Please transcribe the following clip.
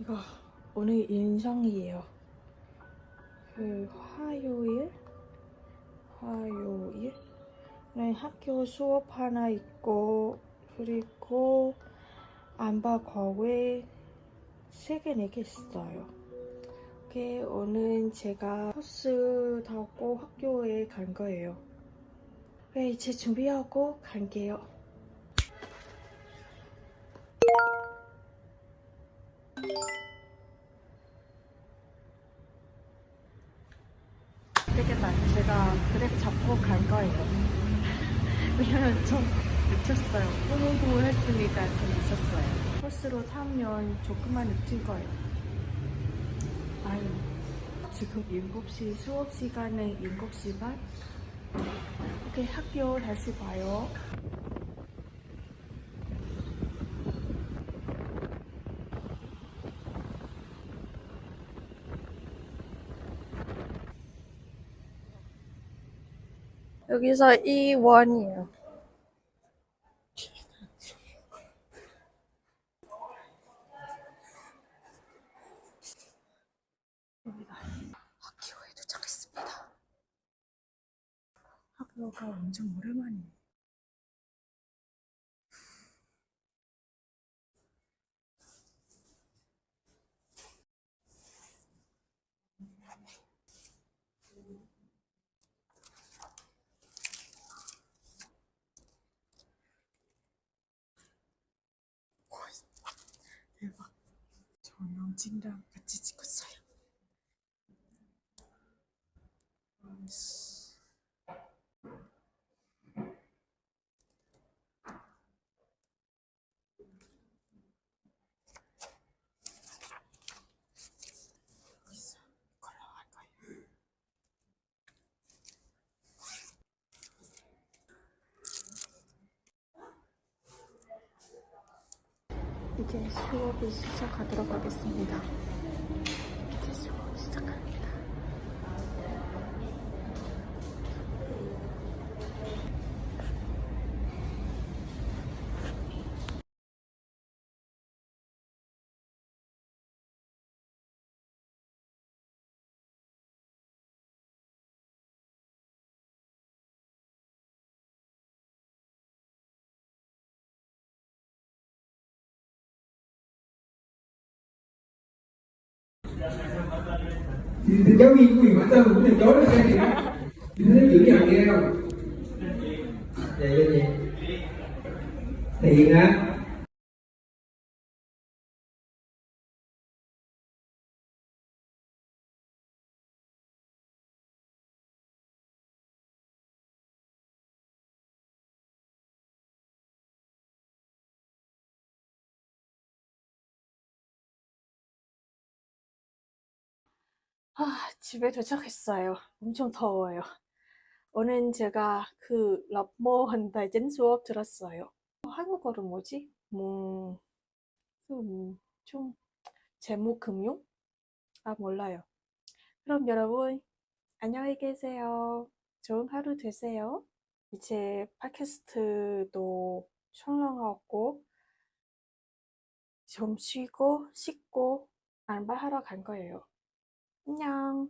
이거 오늘 인성이에요. 그 화요일? 화요일? 네, 학교 수업 하나 있고 그리고 안바 과외 세개 네개 있어요. 이게 오늘 제가 버스 타고 학교에 간 거예요. 네, 이제 준비하고 갈게요. 되겠다. 제가 그랩 잡고 갈 거예요. 왜냐면 좀 늦췄어요. 공부 했으니까 좀 늦었어요. 버스로 타면 조금만 늦을 거예요. 아유, 지금 7시 수업 시간은 7시 반? 오케이, 학교 다시 봐요. 여기서 2원이에요. 여기다 학교에 도착했습니다. 학교가 엄청 오랜만이에요. 명진이랑 같이 찍었어요. 여기서 이걸로 할 거예요. 이제 수업이 시작하도록 하겠습니다. thì, thì cháu đi quyền bản thân cũng chối nó xe thì thì nó giữ nhà kia không vậy là gì? Thiền á 아, 집에 도착했어요. 엄청 더워요. 오늘 제가 그 럽모 한달전 수업 들었어요. 한국어로 뭐지? 뭐, 그, 뭐, 좀, 재무금융? 아, 몰라요. 그럼 여러분, 안녕히 계세요. 좋은 하루 되세요. 이제 팟캐스트도 촬영하고, 좀 쉬고, 씻고, 알바하러 갈 거예요. 안녕.